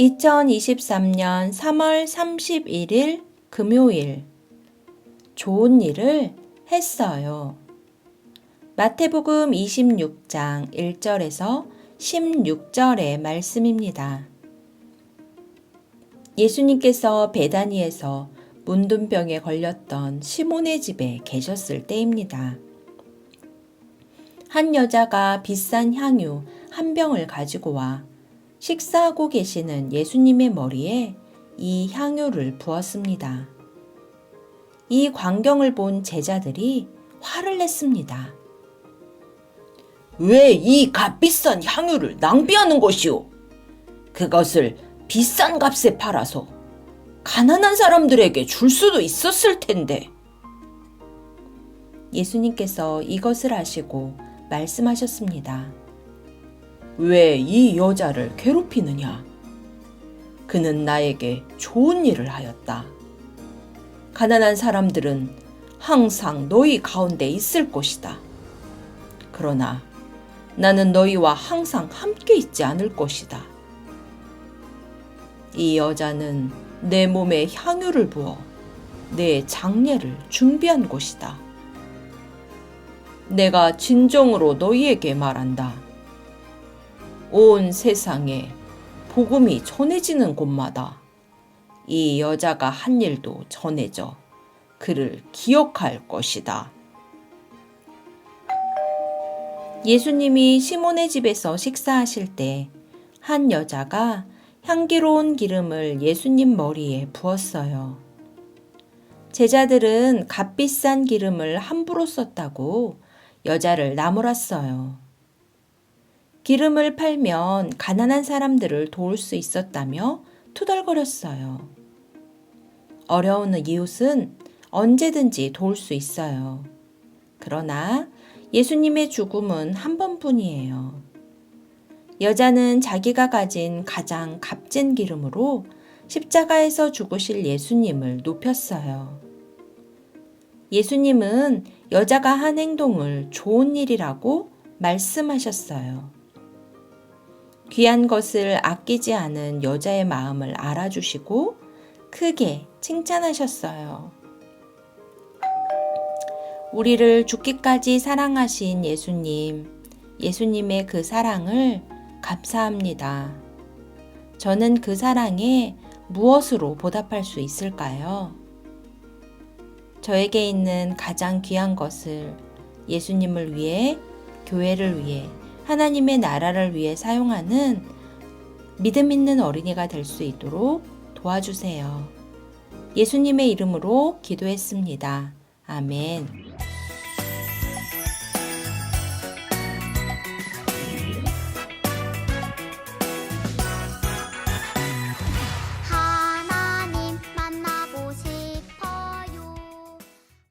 2023년 3월 31일 금요일 좋은 일을 했어요. 마태복음 26장 1절에서 16절의 말씀입니다. 예수님께서 베다니에서 문둥병에 걸렸던 시몬의 집에 계셨을 때입니다. 한 여자가 비싼 향유 한 병을 가지고 와 식사하고 계시는 예수님의 머리에 이 향유를 부었습니다. 이 광경을 본 제자들이 화를 냈습니다. 왜 이 값비싼 향유를 낭비하는 것이오? 그것을 비싼 값에 팔아서 가난한 사람들에게 줄 수도 있었을 텐데. 예수님께서 이것을 아시고 말씀하셨습니다. 왜 이 여자를 괴롭히느냐? 그는 나에게 좋은 일을 하였다. 가난한 사람들은 항상 너희 가운데 있을 것이다. 그러나 나는 너희와 항상 함께 있지 않을 것이다. 이 여자는 내 몸에 향유를 부어 내 장례를 준비한 곳이다. 내가 진정으로 너희에게 말한다. 온 세상에 복음이 전해지는 곳마다 이 여자가 한 일도 전해져 그를 기억할 것이다. 예수님이 시몬의 집에서 식사하실 때 한 여자가 향기로운 기름을 예수님 머리에 부었어요. 제자들은 값비싼 기름을 함부로 썼다고 여자를 나무랐어요. 기름을 팔면 가난한 사람들을 도울 수 있었다며 투덜거렸어요. 어려운 이웃은 언제든지 도울 수 있어요. 그러나 예수님의 죽음은 한 번뿐이에요. 여자는 자기가 가진 가장 값진 기름으로 십자가에서 죽으실 예수님을 높였어요. 예수님은 여자가 한 행동을 좋은 일이라고 말씀하셨어요. 귀한 것을 아끼지 않은 여자의 마음을 알아주시고 크게 칭찬하셨어요. 우리를 죽기까지 사랑하신 예수님, 예수님의 그 사랑을 감사합니다. 저는 그 사랑에 무엇으로 보답할 수 있을까요? 저에게 있는 가장 귀한 것을 예수님을 위해, 교회를 위해, 하나님의 나라를 위해 사용하는 믿음 있는 어린이가 될 수 있도록 도와주세요. 예수님의 이름으로 기도했습니다. 아멘.